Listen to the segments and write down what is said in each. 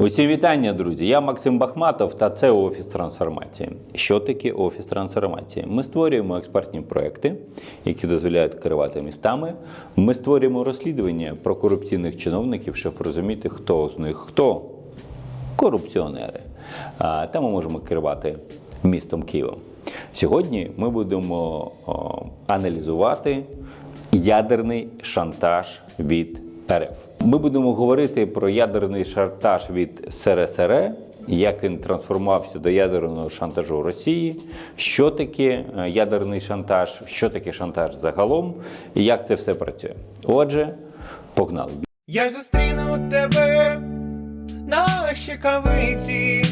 Усі вітання, друзі! Я Максим Бахматов та це Офіс трансформації. Що таке Офіс трансформації? Ми створюємо експертні проекти, які дозволяють керувати містами. Ми створюємо розслідування про корупційних чиновників, щоб розуміти, хто з них хто корупціонери. Та ми можемо керувати містом Києвом. Сьогодні ми будемо аналізувати ядерний шантаж від РФ. Ми будемо говорити про ядерний шантаж від СРСР, як він трансформувався до ядерного шантажу Росії, що таке е, ядерний шантаж, що таке шантаж загалом, і як це все працює. Отже, погнали. Я зустріну тебе на щекавиці,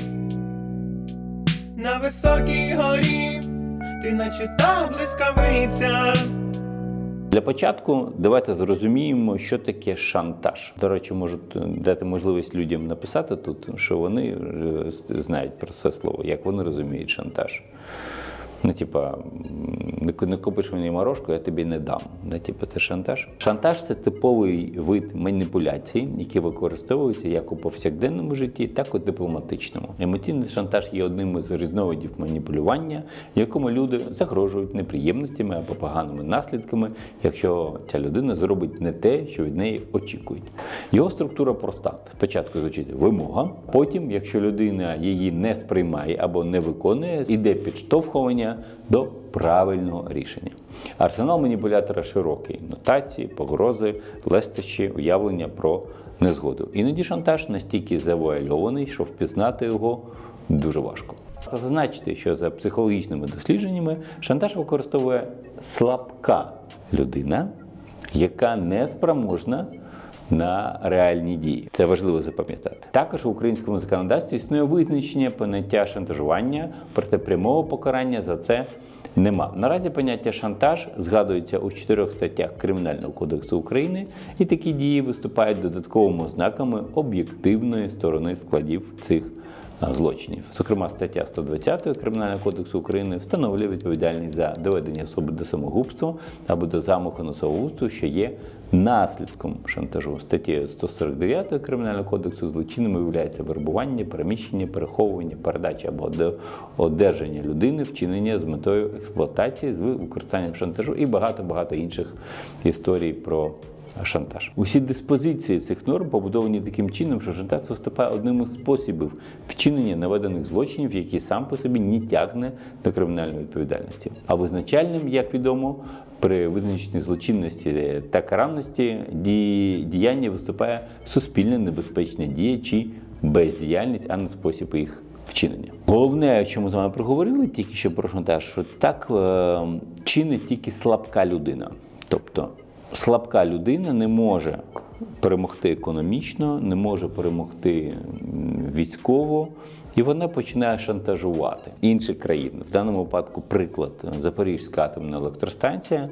на високій горі, ти наче та блискавиця. Для початку давайте зрозуміємо, що таке шантаж. До речі, можу дати можливість людям написати тут, що вони е, знають про це слово, як вони розуміють шантаж. Ну, типа, не купиш мені морожку, я тобі не дам. Да, типа, це шантаж. Шантаж це типовий вид маніпуляцій, які використовуються як у повсякденному житті, так і у дипломатичному. Емоційний шантаж є одним із різновидів маніпулювання, якому люди загрожують неприємностями або поганими наслідками, якщо ця людина зробить не те, що від неї очікують. Його структура проста. Спочатку звучить вимога, потім, якщо людина її не сприймає або не виконує, іде підштовхування до правильного рішення. Арсенал маніпулятора широкий: нотації, погрози, лестощі, уявлення про незгоду. Іноді шантаж настільки завуальований, що впізнати його дуже важко. Зазначити, що за психологічними дослідженнями шантаж використовує слабка людина, яка не спроможна на реальні дії. Це важливо запам'ятати. Також у українському законодавстві існує визначення поняття шантажування, проте прямого покарання за це нема. Наразі поняття шантаж згадується у чотирьох статтях Кримінального кодексу України, і такі дії виступають додатковими ознаками об'єктивної сторони складів цих злочинів. Зокрема, стаття 120 Кримінального кодексу України встановлює відповідальність за доведення особи до самогубства або до замаху на самогубство, що є наслідком шантажу. Статтею 149 Кримінального кодексу злочинами виявляється вербування, переміщення, переховування, передача або оде- одержання людини, вчинення з метою експлуатації з використанням шантажу і багато-багато інших історій про шантаж. Усі диспозиції цих норм побудовані таким чином, що шантаж виступає одним із способів вчинення наведених злочинів, який сам по собі не тягне до кримінальної відповідальності. А визначальним, як відомо, при визначенні злочинності та каральності дії- діяння виступає суспільно небезпечна дія чи бездіяльність, а не спосіб їх вчинення. Головне, що ми з вами проговорили тільки що про шантаж, що так е, чинить тільки слабка людина. Тобто слабка людина не може перемогти економічно, не може перемогти військово, і вона починає шантажувати інші країни. В даному випадку приклад Запорізька атомна електростанція.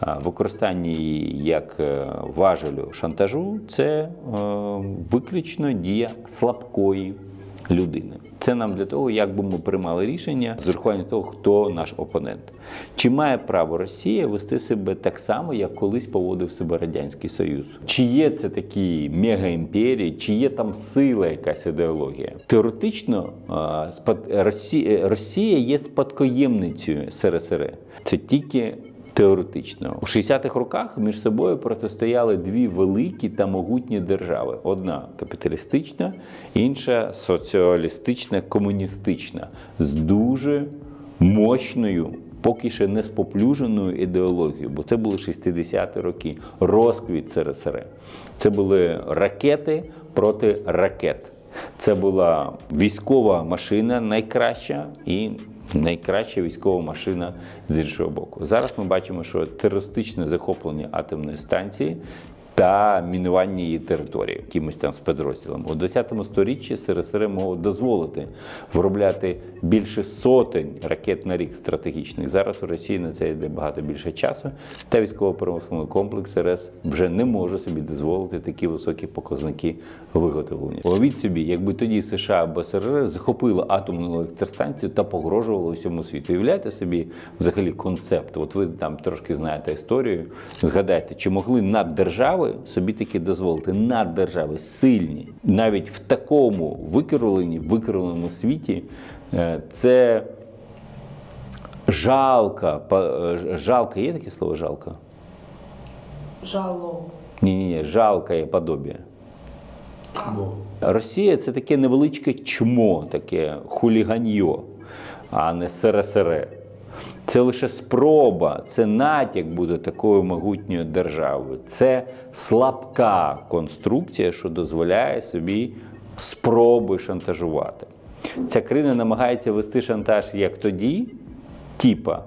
Використання її як е, важелю шантажу це е, виключно дія слабкої людини. Це нам для того, як би ми приймали рішення з урахуванням того, хто наш опонент. Чи має право Росія вести себе так само, як колись поводив себе Радянський Союз? Чи є це такі мегаімперії, чи є там сила, якась ідеологія? Теоретично Росія є спадкоємницею СРСР. Це тільки Теоретично у 60-х роках між собою протистояли дві великі та могутні держави: одна капіталістична, інша соціалістична, комуністична, з дуже мощною, поки ще не споплюженою ідеологією, бо це були 60-ті роки, розквіт СРСР. Це були ракети проти ракет. Це була військова машина найкраща і найкраща військова машина з іншого боку. Зараз ми бачимо, що терористичне захоплення атомної станції та мінування її території якимось там спецрозділом. У 20 сторіччі СРСР могло дозволити виробляти більше сотень ракет на рік стратегічних. Зараз у Росії на це йде багато більше часу, та військово-промисловий комплекс РС вже не може собі дозволити такі високі показники виготовлення. Уявіть собі, якби тоді США або СРСР захопили атомну електростанцію та погрожували усьому світу. Уявляєте собі взагалі концепт? От ви там трошки знаєте історію. Згадайте, чи могли наддержави держави собі таки дозволити. Наддержави сильні. Навіть в такому викривленні, викривленому світі е, це жалка. е, Жалка, є таке слово жалка? Жало. Ні, ні, ні, жалкає подобія. Росія це таке невеличке чмо, таке хуліганьо, а не СРСР. Це лише спроба, це натяк бути такою могутньою державою. Це слабка конструкція, що дозволяє собі спроби шантажувати. Ця країна намагається вести шантаж як тоді, типа,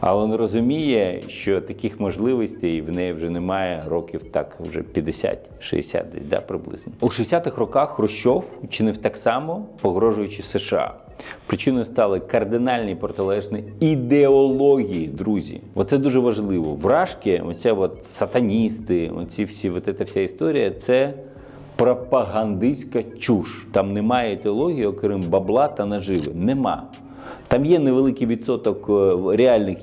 але не розуміє, що таких можливостей в неї вже немає років так, вже 50-60 десь, да, приблизно. У 60-х роках Хрущов чинив так само, погрожуючи США. Причиною стали кардинальні протилежні ідеології, друзі. Оце дуже важливо. Вражки, оця от сатаністи, оці всі, от ця вся історія, це пропагандистська чуш. Там немає ідеології, окрім бабла та наживи. Нема. Там є невеликий відсоток е, реальних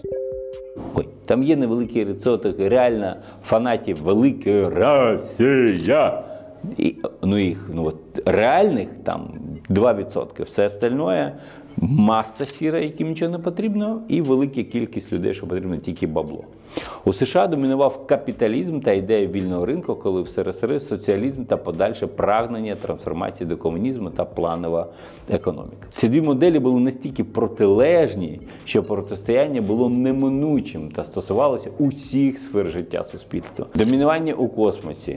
Ой, там є невеликий відсоток реально фанатів Великої Росія. І, ну їх ну, от, реальних там 2%. Все остальное маса сіра, яким нічого не потрібно, і велика кількість людей, що потрібно тільки бабло. У США домінував капіталізм та ідея вільного ринку, коли в СРСР соціалізм та подальше прагнення трансформації до комунізму та планова економіка. Ці дві моделі були настільки протилежні, що протистояння було неминучим та стосувалося усіх сфер життя суспільства. Домінування у космосі,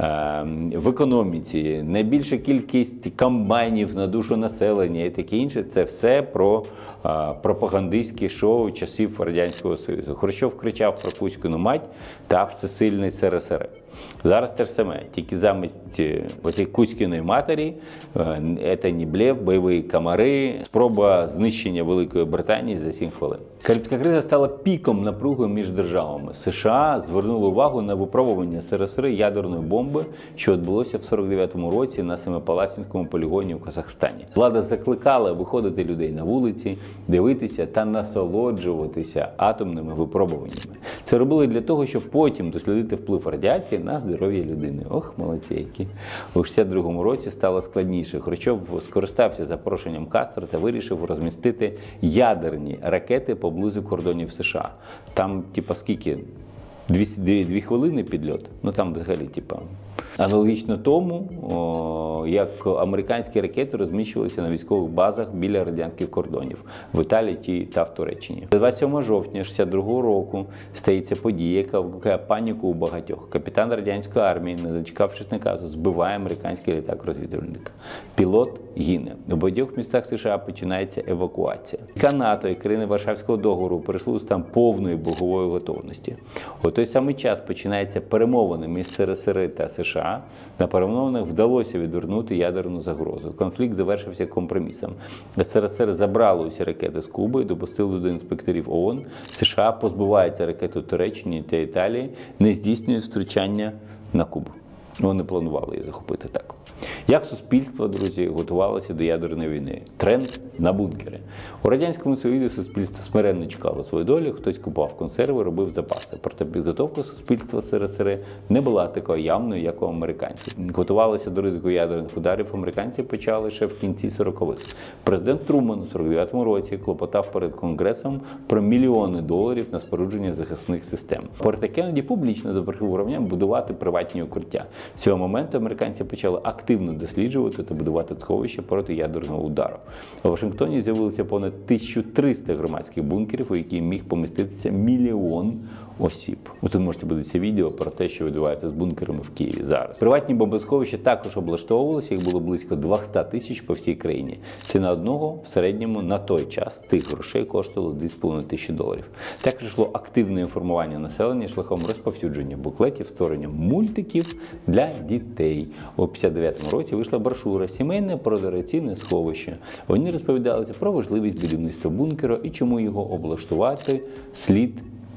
е, в економіці, найбільша кількість комбайнів на душу населення і таке інше це все про пропагандистські шоу часів Радянського Союзу. Хрущов кричав про Кузькину мать та всесильний СРСР. Зараз те ж саме, тільки замість е, оцієї Кузькіної матері е, блеф, бойові комари, спроба знищення Великої Британії за 7 хвилин. Карибська криза стала піком напруги між державами. США звернули увагу на випробування СРСР ядерної бомби, що відбулося в 49-му році на Семипалатинському полігоні у Казахстані. Влада закликала виходити людей на вулиці, дивитися та насолоджуватися атомними випробуваннями. Це робили для того, щоб потім дослідити вплив радіації на здоров'я людини. Ох, молодці які. У 62-му році стало складніше. Хрущов скористався запрошенням Кастро та вирішив розмістити ядерні ракети поблизу кордонів США. Там, типа, скільки? Дві, дві, дві хвилини підльот. Ну там взагалі, типа. Аналогічно тому, як американські ракети розміщувалися на військових базах біля радянських кордонів в Італії та в Туреччині. 27 жовтня 62 року стається подія, яка викликає паніку у багатьох. Капітан радянської армії, не дочекавшись наказу, збиває американський літак розвідувальника. Пілот гине. У багатьох містах США починається евакуація. НАТО і країни Варшавського договору перейшли у стан повної богової готовності. У той самий час починаються перемовини між СРСР та США. На перемовинах вдалося відвернути ядерну загрозу. Конфлікт завершився компромісом. СРСР забрали усі ракети з Куби допустили до інспекторів ООН. США позбуваються ракет Туреччині та Італії, не здійснюють втручання на Кубу. Вони планували її захопити так. Як суспільство, друзі, готувалося до ядерної війни? Тренд на бункери. У Радянському Союзі суспільство смиренно чекало свою долю, хтось купував консерви, робив запаси. Проте підготовка суспільства СРСР не була такою явною, як у американців. Готувалися до ризику ядерних ударів. Американці почали ще в кінці 40-х. Президент Труман у 49-му році клопотав перед Конгресом про мільйони доларів на спорудження захисних систем. Проте Кеннеді публічно уравням будувати приватні укриття. З цього моменту американці почали активно досліджувати та будувати сховища проти ядерного удару. У Вашингтоні з'явилося понад 1300 громадських бункерів, у які міг поміститися мільйон осіб. Ви тут можете подивитися відео про те, що відбувається з бункерами в Києві зараз. Приватні бомбосховища також облаштовувалися, їх було близько 200 тисяч по всій країні. Ціна одного в середньому на той час тих грошей коштувало 2,5 тисячі доларів. Також йшло активне інформування населення шляхом розповсюдження буклетів, створення мультиків для дітей. У 59-му році вийшла брошура Сімейне продораційне сховище. Вони розповідалися про важливість будівництва бункеру і чому його облаштувати слід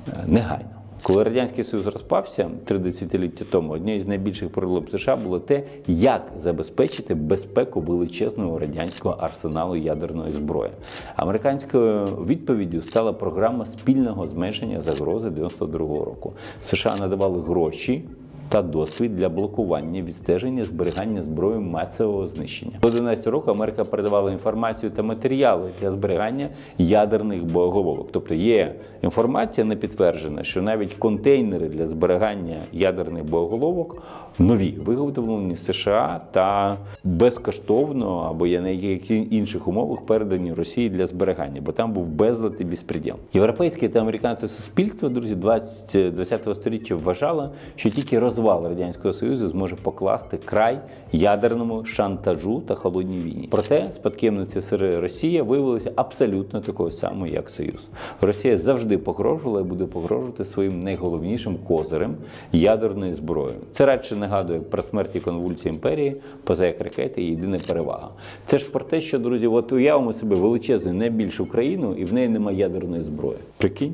е, негайно. Коли Радянський Союз розпався три десятиліття тому, однією з найбільших проблем США було те, як забезпечити безпеку величезного радянського арсеналу ядерної зброї. Американською відповіддю стала програма спільного зменшення загрози 92-го року. США надавали гроші та досвід для блокування, відстеження, зберігання зброї масового знищення. До 11 року Америка передавала інформацію та матеріали для зберігання ядерних боєголовок. Тобто є інформація не підтверджена, що навіть контейнери для зберігання ядерних боєголовок нові виготовлені США та безкоштовно або є на яких інших умовах передані Росії для зберігання, бо там був безлад і безпреділ. Європейське та американське суспільство, друзі, 20, 20 століття вважало, що тільки розвал радянського союзу зможе покласти край ядерному шантажу та холодній війні. Проте спадківниця СР Росія виявилася абсолютно такою самою, як Союз. Росія завжди погрожувала і буде погрожувати своїм найголовнішим козирем ядерною зброєю. Це радше нагадує про смерть і конвульсії імперії, поза як ракети і єдина перевага. Це ж про те, що друзі, от уявимо себе величезну, найбільшу країну, і в неї немає ядерної зброї. Прикинь?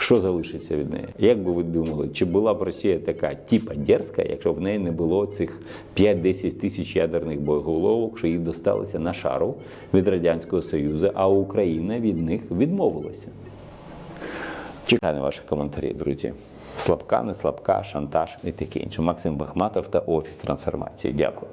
Що залишиться від неї? Як би ви думали, чи була б Росія така типа дерзка, якщо в неї не було цих 5-10 тисяч ядерних боєголовок, що їх досталося на шару від Радянського Союзу, а Україна від них відмовилася? Чекаю на ваші коментарі, друзі. Слабка, не слабка, шантаж і таке інше. Максим Бахматов та Офіс трансформації. Дякую.